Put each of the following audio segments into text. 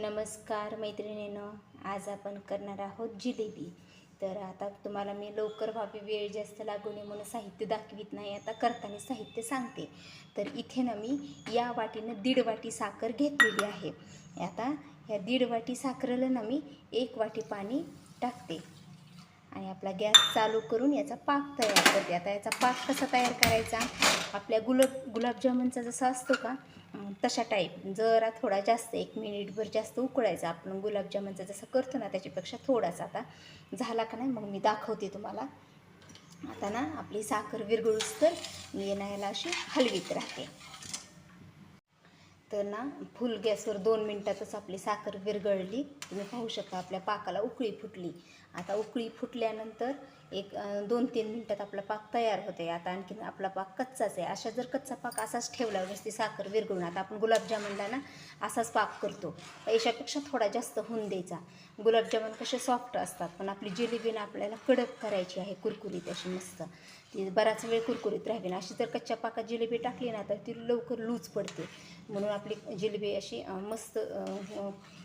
नमस्कार मैत्रिणीनं आज आपण करणार आहोत जिलेबी. तर आता तुम्हाला मी लवकर व्हावी वेळ जास्त लागू नये म्हणून साहित्य दाखवित नाही आता करताना साहित्य सांगते. तर इथे ना मी या वाटीनं दीड वाटी साखर घेतलेली आहे. आता या दीड वाटी साखरेला ना मी एक वाटी पाणी टाकते. आणि आपला गॅस चालू करून याचा पाक तयार करते. आता याचा पाक कसा तयार करायचा? आपल्या गुलाब गुलाबजामुनचा जसा असतो का तशा टाईप जरा थोडा जास्त एक मिनिटभर जास्त उकळायचा. आपण गुलाबजामुनचा जसं करतो ना त्याच्यापेक्षा थोडासा आता झाला का नाही मग मी दाखवते तुम्हाला. आता ना आपली साखर विरघळूस तर मी याला अशी हलवीत राहते. तर ना फुल गॅसवर दोन मिनटातच आपली साखर विरघळली. तुम्ही पाहू शकता आपल्या पाकाला उकळी फुटली. आता उकळी फुटल्यानंतर एक दोन तीन मिनटात आपला पाक तयार होते आता आणखीन आपला पाक कच्चाच आहे. अशा जर कच्चा पाक असाच ठेवला नुसती साखर विरघळून. आता आपण गुलाबजामुनला ना असाच पाक करतो. याच्यापेक्षा थोडा जास्त होऊन द्यायचा. गुलाबजामुन कसे सॉफ्ट असतात. पण आपली जिलेबी ना आपल्याला कडक करायची आहे कुरकुरीत अशी मस्त. ती बराच वेळ कुरकुरीत राहावी ना अशी जर कच्च्या पाकात जिलेबी टाकली ना तर ती लवकर लूज पडते. म्हणून आपली जिलेबी अशी मस्त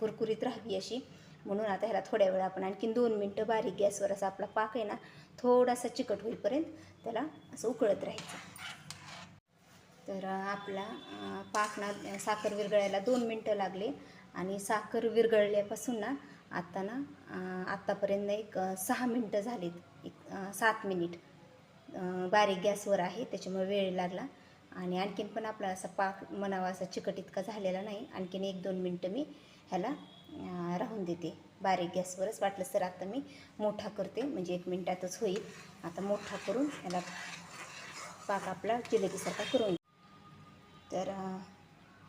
कुरकुरीत राहावी अशी. म्हणून आता ह्याला थोड्या वेळ आपण आणखीन दोन मिनटं बारीक गॅसवर असा आपला पाक आहे ना थोडासा चिकट होईपर्यंत त्याला असं उकळत राहायचं. तर आपला पाकना पाक ना साखर विरघळायला दोन मिनटं लागले आणि साखर विरघळल्यापासून ना आत्ता ना आत्तापर्यंत एक सहा मिनटं झालीत. एक सात मिनिट बारीक गॅसवर आहे त्याच्यामुळे वेळ लागला. आणि आणखीन पण आपला असा पाक म्हणावा असा चिकट इतका झालेला नाही. आणखीन एक दोन मिनटं मी ह्याला राहून देते. बारीक गॅसवरच वाटलं तर आता मी मोठा करते. म्हणजे एक मिनटातच होईल. आता मोठा करून ह्याला पाक आपला जिलेबीसारखा करून तर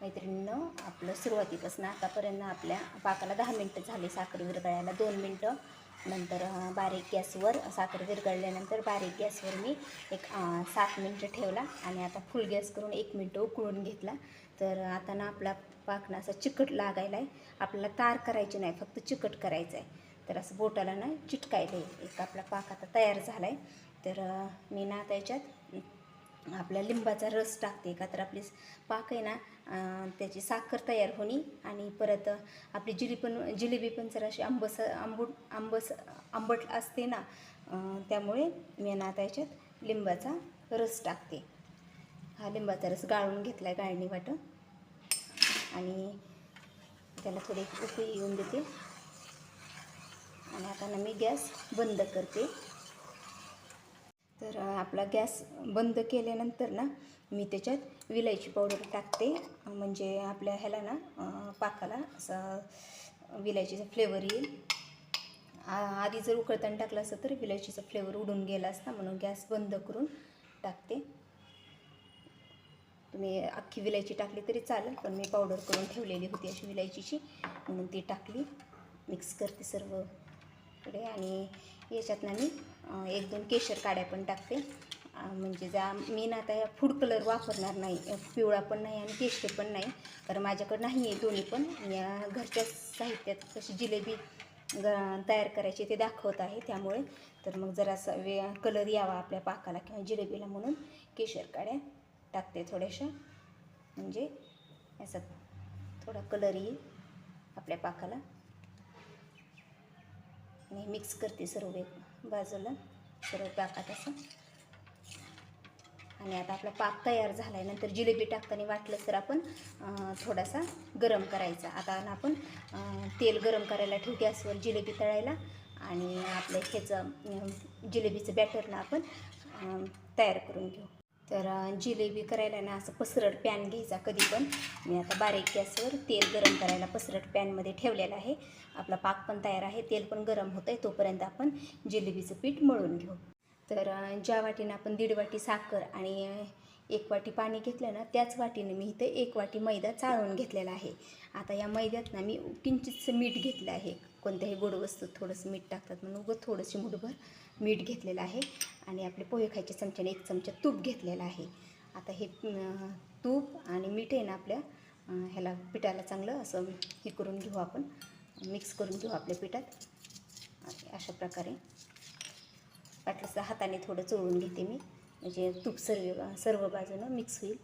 मैत्रिणीनं आपलं सुरुवातीपासून आतापर्यंत आपल्या पाकाला दहा मिनटं झाली साखर विरगळायला दोन मिनटं नंतर बारीक गॅसवर साखर विरघळल्यानंतर बारीक गॅसवर मी एक सात मिनटं ठेवला आणि आता फुल गॅस करून एक मिनटं उकळून घेतला. तर आता ना आपला पाक असं असा चिकट लागायला आहे आपल्याला तार करायची नाही फक्त चिकट करायचं आहे तर असं बोटाला ना चिटकायला एक आपला पाक आता तयार झाला आहे तर मी ना त्याच्यात आपल्या लिंबाचा रस टाकते का तर आपली पाक आहे ना त्याची साखर तयार होणी आणि परत आपली जिली पण जिलेबी पण जराशी आंबस आंबूट आंबस आंबट असते ना त्यामुळे मी ना आता याच्यात लिंबाचा रस टाकते. हा लिंबाचा रस गाळून घेतला आहे गाळणी वाटं. आणि त्याला थोडी उकळी येऊन देते. आणि आता ना मी गॅस बंद करते. तर आपला गॅस बंद केल्यानंतर ना मी त्याच्यात विलायची पावडर टाकते. म्हणजे आपल्या ह्याला ना पाकाला असं विलायचीचा फ्लेवर येईल. आ- आधी जर उकळताना टाकलं असतं तर विलायचीचा फ्लेवर उडून गेला असता. म्हणून गॅस बंद करून टाकते. तुम्ही अख्खी विलायची टाकली तरी चालेल पण मी पावडर करून ठेवलेली होती अशी विलायचीची. म्हणून ती टाकली. मिक्स करते सर्वकडे आणि याच्यातनं मी एक दोन केशर काड्या पण टाकते. म्हणजे जा मी ना आता फूड कलर वापरणार नाही पिवळा पण नाही आणि केशरी पण नाही. कारण माझ्याकडं नाही आहे दोन्ही पण. या घरच्या साहित्यात कशी जिलेबी ग- तयार करायची ते दाखवत आहे. त्यामुळे तर मग जरासा वे कलर यावा आपल्या पाकाला किंवा जिलेबीला म्हणून. केशर काड्या टाकते थोड्याशा. म्हणजे याचा थोडा कलर येईल आपल्या पाकाला. आणि मिक्स करते सर्व एक. बाजूला सर्व पाकात असं आणि आता आपला पाक तयार झाला आहे नंतर जिलेबी टाकताना वाटलं तर आपण थोडासा गरम करायचा. आता ना आपण तेल गरम करायला ठेवू गॅसवर जिलेबी तळायला. आणि आपलं ह्याचं जिलेबीचं बॅटरनं आपण तयार करून घेऊ. तर जिलेबी करायला ना असं पसरट पॅन घ्यायचा कधी पण. मी आता बारीक गॅसवर तेल गरम करायला पसरट पॅनमध्ये ठेवलेलं आहे. आपला पाक पण तयार आहे. तेल पण गरम होतं आहे तोपर्यंत आपण जिलेबीचं पीठ मळून घेऊ. तर ज्या वाटीनं आपण दीड वाटी साखर आणि एक वाटी पाणी घेतलं ना त्याच वाटीने मी इथं एक वाटी मैदा चाळून घेतलेला आहे. आता या मैद्यात ना मी किंचितचं मीठ घेतलं आहे. कोणत्याही गोड वस्तूत थोडंसं मीठ टाकतात म्हणून उगं थोडंशी मुठभर मीठ घेतलेलं आहे. आणि आपले पोहे खायच्या चमच्याने एक चमचा तूप घेतलेला आहे. आता हे तूप आणि मीठ आहे ना आपल्या ह्याला पिठाला चांगलं असं हे करून घेऊ आपण. मिक्स करून घेऊ आपल्या पिठात. अशा प्रकारे. वाटलंच हाताने थोडं चोळून घेते मी. म्हणजे तूप सर्व सर्व बाजूनं मिक्स होईल.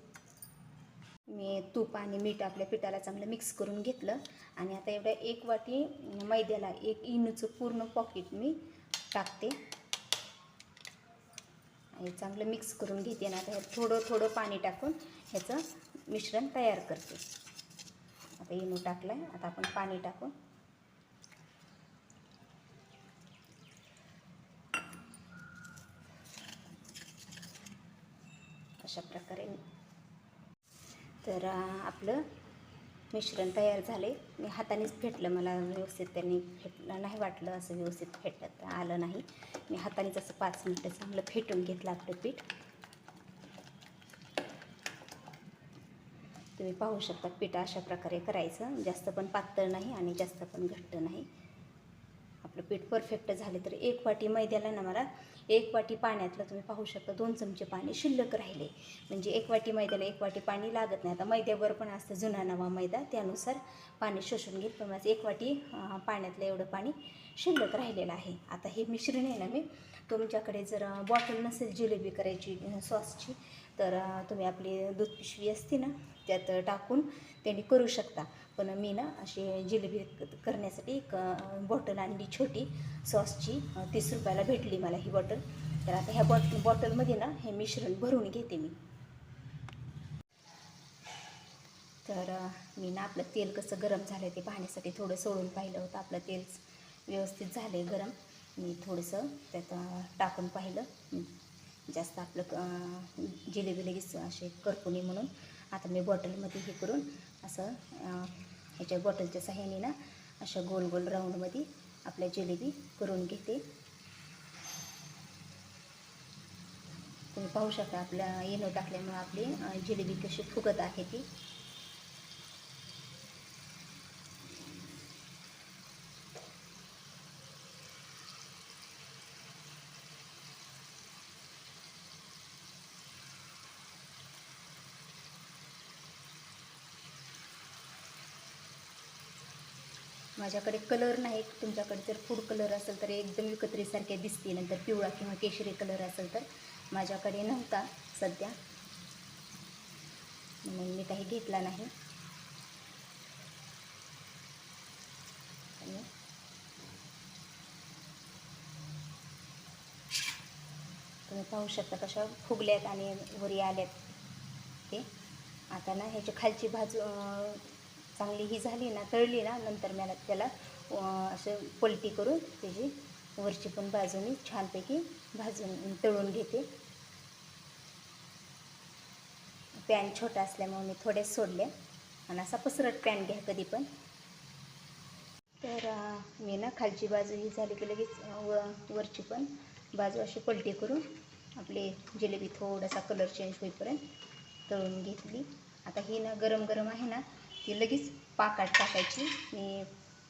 मी तूप आणि मीठ आपल्या पिठाला चांगलं मिक्स करून घेतलं. आणि आता एवढ्या एक वाटी मैद्याला एक इनूचं पूर्ण पॉकेट मी टाकते. हे चांगलं मिक्स करून घेते ना आता ह्यात थोडं थोडं पाणी टाकून ह्याचं मिश्रण तयार करते. आता इनू टाकलं आहे आता आपण पाणी टाकून अशा प्रकारे. तर आपलं मिश्रण तयार झाले. मी हातानेच फेटलं. मला व्यवस्थित त्यांनी फेटलं नाही वाटलं असं व्यवस्थित फेटत आलं नाही. मी हातानेच असं पाच मिनटं चांगलं फेटून घेतलं आपलं पीठ. तुम्ही पाहू शकता पीठ अशा प्रकारे करायचं. जास्त पण पातळ नाही आणि जास्त पण घट्ट नाही. आपलं पीठ परफेक्ट झाले तर एक वाटी मैद्याला ना मला एक वाटी पाण्यातलं तुम्ही पाहू शकता दोन चमचे पाणी शिल्लक राहिले. म्हणजे एक वाटी मैद्याला एक वाटी पाणी लागत नाही. आता मैद्यावर पण असतं जुना नवा मैदा त्यानुसार पाणी शोषून घेत पण माझं एक वाटी पाण्यातलं एवढं पाणी शिल्लक राहिलेलं आहे. आता हे मिश्रण आहे ना मी तुमच्याकडे जर बॉटल नसेल जिलेबी करायची सॉसची तर तुम्ही आपली दूध पिशवी असते ना त्यात टाकून त्यांनी करू शकता. पण मी ना अशी जिलेबी क- करण्यासाठी एक बॉटल आणली छोटी सॉसची. तीस रुपयाला भेटली मला ही बॉटल. तर आता ह्या बॉट बॉटलमध्ये ना हे मिश्रण भरून घेते मी. तर मी ना आपलं तेल कसं गरम झालं ते पाहण्यासाठी थोडं सोडून पाहिलं होतं. आपलं तेल व्यवस्थित झालं आहे गरम. मी थोडंसं त्यात टाकून पाहिलं. जास्त आपलं जिलेबी लगेच असे करपुनी म्हणून. आता मी बॉटलमध्ये हे करून असं ह्याच्या बॉटलच्या साह्याने ना अशा गोल गोल राऊंडमध्ये आपल्या जिलेबी करून घेते. तुम्ही पाहू शकता आपल्या येणं टाकल्यामुळे आपली जिलेबी कशी फुगत आहे ती. माझ्याकडे कलर नाही तुमच्याकडे जर फूड कलर असेल तर एकदम विकत्रीसारखे दिसते नंतर पिवळा किंवा केशरी कलर असेल तर माझ्याकडे नव्हता सध्या. म्हणून मी काही घेतला नाही. आणि तुम्ही पाहू शकता कशा फुगल्यात आणि वरी आल्यात ते. आता ना ह्याची खालची बाजू चांगली ही झाली ना तळली ना नंतर मला त्याला असं पलटी करून त्याची वरची पण बाजूनी छानपैकी भाजून तळून घेते. पॅन छोटा असल्यामुळे मी थोडे सोडले आणि असा पसरट पॅन घ्या कधी पण. तर मी ना खालची बाजू ही झाली की लगेच व वरची पण बाजू अशी पलटी करून आपली जिलेबी थोडासा कलर चेंज होईपर्यंत तळून घेतली. आता ही ना गरम गरम आहे ना ती लगेच पाकात टाकायची. मी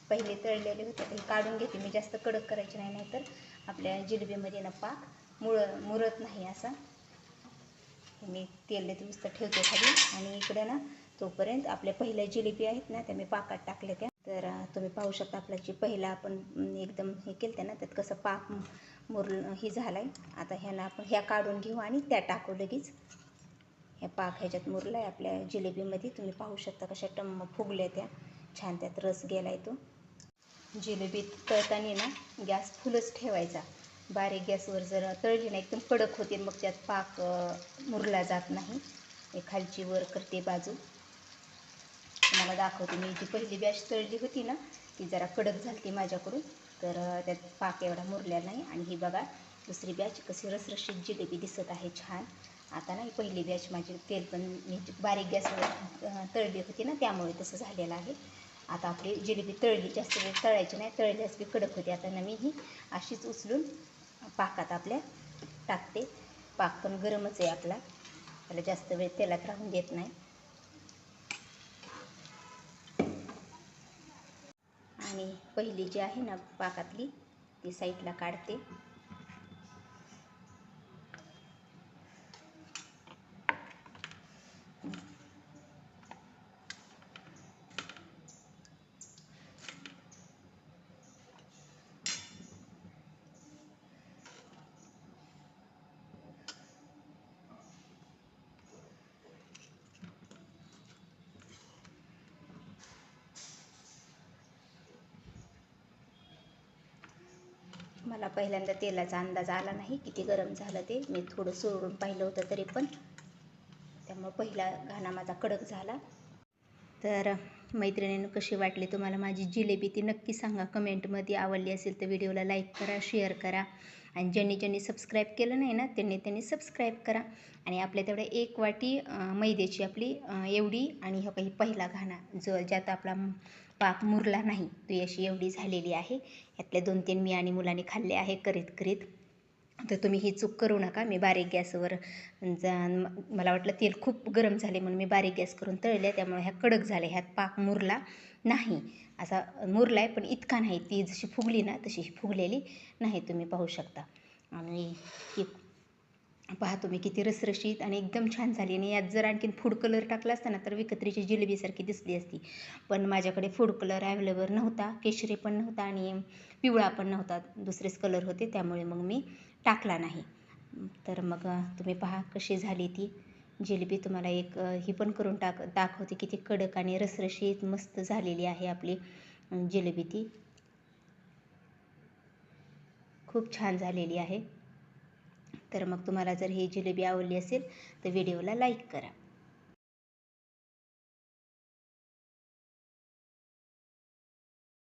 पहिले तळलेले होते ते काढून घेते. मी जास्त कडक करायची नाही नाहीतर आपल्या जिलेबीमध्ये ना पाक मुळ मुरत नाही असा. मी तेल नुसतं ठेवते खाली. आणि इकडे ना तोपर्यंत आपल्या पहिल्या जिलेबी आहेत ना त्या मी पाकात टाकल्या त्या. तर तुम्ही पाहू शकता आपला जी पहिला आपण एकदम हे केलं ना त्यात कसं पाक मुर हे झाला आहे आता ह्यानं आपण ह्या काढून घेऊ आणि त्या टाकू लगेच. ह्या पाक ह्याच्यात मुरला आहे आपल्या जिलेबीमध्ये तुम्ही पाहू शकता कशा टम्म फुगल्या त्या. छान त्यात रस गेला आहे तो. जिलेबी तळताना ना गॅस फुलच ठेवायचा. बारीक गॅसवर जर तळली ना एकदम कडक होते मग त्यात पाक मुरला जात नाही. मी खालची वर करते बाजू. तुम्हाला दाखवते मी. जी पहिली बॅच तळली होती ना ती जरा कडक झाली माझ्याकडून. तर त्यात पाक एवढा मुरलेला नाही. आणि ही बघा दुसरी बॅच कशी रसरशीत जिलेबी दिसत आहे. छान. आता नाही पहिली बॅच माझी तेल पण मी बारीक गॅसवर तळली होती ना त्यामुळे तसं झालेलं आहे. आता आपली जिलेबी तळली जास्त वेळ तळायची नाही तळल्यास बी कडक होती. आता ना मी ही अशीच उचलून पाकात आपल्या टाकते. पाक पण गरमच आहे आपला. त्याला जास्त वेळ तेलात राहून देत नाही. आणि पहिली जी आहे ना पाकातली ती साईडला काढते. मला पहिल्यांदा तेलाचा अंदाज आला नाही. किती गरम झालं ते. मी थोडं सोडून पाहिलं होतं तरी पण. त्यामुळं पहिला घाणा माझा कडक झाला. तर मैत्रिणीनं कशी वाटली तुम्हाला माझी जिलेबी? ती नक्की सांगा. कमेंटमध्ये आवडली असेल तर व्हिडिओला लाईक करा शेअर करा. आणि ज्यांनी ज्यांनी सबस्क्राईब केलं नाही ना त्यांनी त्यांनी सबस्क्राईब करा. आणि आपल्या तेवढ्या एक वाटी मैद्याची आपली एवढी आणि हो काही पहिला घाणा. जो ज्यात आपला पाक मुरला नाही. तू अशी एवढी झालेली आहे. यातले दोन तीन मी आणि मुलाने खाल्ले आहे करीत करीत. तर तुम्ही ही चूक करू नका. मी बारीक गॅसवर जा मला वाटलं तेल खूप गरम झाले म्हणून मी बारीक गॅस करून तळले. त्यामुळे ह्या कडक झाल्या. ह्यात पाक मुरला नाही. असा मुरला आहे पण इतका नाही. ती जशी फुगली ना तशी ही फुगलेली नाही. तुम्ही पाहू शकता. आणि ही पहा तुम्ही किती रसरशीत आणि एकदम छान झाली. आणि यात जर आणखीन फूड कलर टाकला असता ना तर विकत्रीची जिलेबीसारखी दिसली असती. पण माझ्याकडे फूड कलर अवेलेबल नव्हता केशरी पण नव्हता आणि पिवळा पण नव्हता. दुसरेच कलर होते त्यामुळे मग मी टाकला नाही. तर मग तुम्ही पहा कशी झाली ती. जिलेबी तुम्हाला एक ही पण करून टाक दाखवते किती कडक आणि रसरशीत मस्त झालेली आहे आपली जिलेबी ती. खूप छान झालेली आहे. तर मग तुम्हाला जर ही जिलेबी आवडली असेल तर व्हिडिओला लाईक करा.